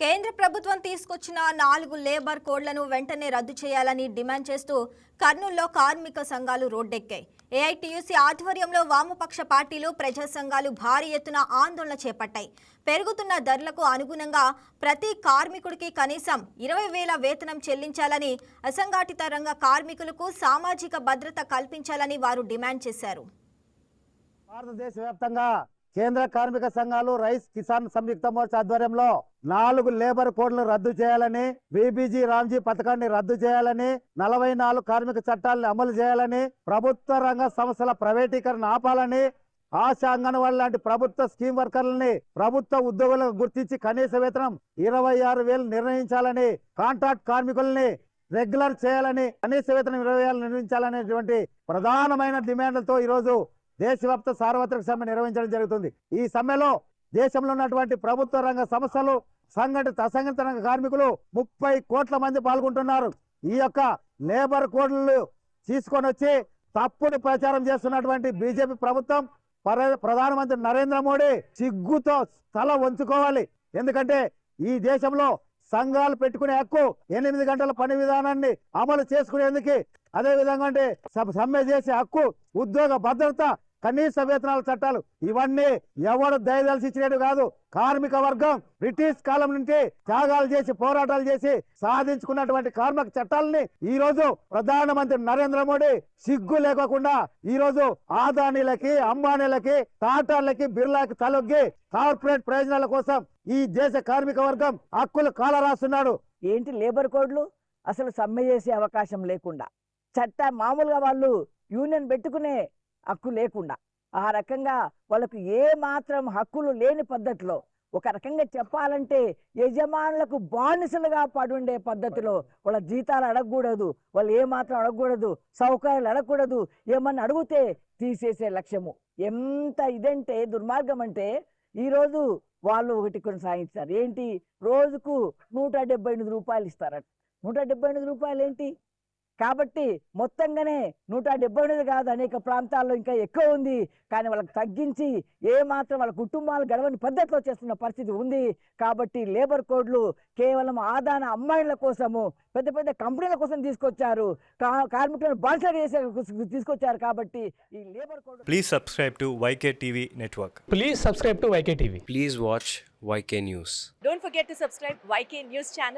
కేంద్ర ప్రభుత్వం తీసుకొచ్చిన నాలుగు లేబర్ కోడ్లను వెంటనే రద్దు చేయాలని డిమాండ్ చేస్తూ కర్నూలులో కార్మిక సంఘాలు రోడ్డెక్కాయి. ఏఐటీయూసీ ఆధ్వర్యంలో వామపక్ష పార్టీలు ప్రజా సంఘాలు భారీ ఎత్తున ఆందోళన చేపట్టాయి. పెరుగుతున్న ధరలకు అనుగుణంగా ప్రతి కార్మికుడికి కనీసం ఇరవై వేల వేతనం చెల్లించాలని అసంఘటిత రంగ కార్మికులకు సామాజిక భద్రత కల్పించాలని వారు డిమాండ్ చేశారు. భారతదేశ వ్యాప్తంగా కేంద్ర కార్మిక సంఘాలు రైస్ కిసాన్ సంయుక్త మోర్చా ఆధ్వర్యంలో నాలుగు లేబర్ కోడ్లు రద్దు చేయాలని బీబీజీ రామ్జీ పథకాన్ని రద్దు చేయాలని నలభై నాలుగు కార్మిక చట్టాలను అమలు చేయాలని ప్రభుత్వ రంగ సంస్థల ప్రైవేటీకరణ ఆపాలని ఆశా అంగన్వాడీ లాంటి ప్రభుత్వ స్కీమ్ వర్కర్లని ప్రభుత్వ ఉద్యోగులకు గుర్తించి కనీస వేతనం ఇరవై ఆరు వేలు నిర్ణయించాలని కాంట్రాక్ట్ కార్మికుల్ని రెగ్యులర్ చేయాలని కనీస వేతనం ఇరవై వేలు నిర్ణయించాలనేటువంటి ప్రధానమైన డిమాండ్లతో ఈరోజు దేశవ్యాప్త సార్వత్రిక సమ్మె నిర్వహించడం జరుగుతుంది. ఈ సమ్మెలో దేశంలో ఉన్నటువంటి ప్రభుత్వ రంగ సంస్థలు సంఘటిత అసంఘటిత రంగ కార్మికులు ముప్పై కోట్ల మంది పాల్గొంటున్నారు. ఈ యొక్క లేబర్ కోడ్లు తీసుకొని వచ్చి తప్పుడు ప్రచారం చేస్తున్నటువంటి బీజేపీ ప్రభుత్వం ప్రధానమంత్రి నరేంద్ర మోడీ సిగ్గుతో తల వంచుకోవాలి. ఎందుకంటే ఈ దేశంలో సంఘాలు పెట్టుకునే హక్కు ఎనిమిది గంటల పని విధానాన్ని అమలు చేసుకునేందుకు అదే విధంగా అంటే సమ్మె చేసే హక్కు ఉద్యోగ భద్రత కనీస వేతనాల చట్టాలు ఇవన్నీ ఎవడు దయదలిసి ఇచ్చినట్టు కాదు. కార్మిక వర్గం బ్రిటిష్ కాలం నుంచి త్యాగాలు చేసి పోరాటాలు చేసి సాధించుకున్నటువంటి కార్మిక చట్టాలని ఈ రోజు ప్రధానమంత్రి నరేంద్ర మోడీ సిగ్గు లేకోకుండా ఈ రోజు ఆదానీలకి అంబానీలకి టాటాలకి బిర్లాకి తలొగ్గి కార్పొరేట్ ప్రయోజనాల కోసం ఈ దేశ కార్మిక వర్గం హక్కులు కాలరాస్తున్నాడు. ఏంటి లేబర్ కోడ్లు? అసలు సమ్మె చేసే అవకాశం లేకుండా. చట్ట మామూలుగా వాళ్ళు యూనియన్ పెట్టుకునే హక్కు లేకుండా. ఆ రకంగా వాళ్ళకు ఏ మాత్రం హక్కులు లేని పద్ధతిలో ఒక రకంగా చెప్పాలంటే యజమానులకు బానిసలుగా పడుండే పద్ధతిలో వాళ్ళ జీతాలు అడగకూడదు వాళ్ళు ఏమాత్రం అడగకూడదు సౌకర్యాలు అడగకూడదు ఏమన్నా అడిగితే తీసేసే లక్ష్యము. ఎంత ఇదంటే దుర్మార్గం అంటే ఈరోజు వాళ్ళు ఒకటి కొనసాగించారు ఏంటి? రోజుకు నూట డెబ్బై ఎనిమిది రూపాయలు ఇస్తారట. నూట డెబ్బై ఎనిమిది రూపాయలు ఏంటి? కాబట్టి మొత్తంగానే నూట డెబ్బై ఎనిమిది కాదు అనేక ప్రాంతాల్లో ఇంకా ఎక్కువ ఉంది కానీ వాళ్ళకి తగ్గించి ఏ మాత్రం వాళ్ళ కుటుంబాలు గడవని పద్ధతిలో చేస్తున్న పరిస్థితి ఉంది కాబట్టి లేబర్ కోడ్లు కేవలం ఆదాన అమ్మాయిల కోసము పెద్ద పెద్ద కంపెనీల కోసం తీసుకొచ్చారు కా- కార్మికులను బానిసలు చేసే తీసుకొచ్చారు కాబట్టి ఈ labour code Please subscribe to YK TV Network. Please subscribe to YK TV. Please watch YK News. Don't forget to subscribe YK News channel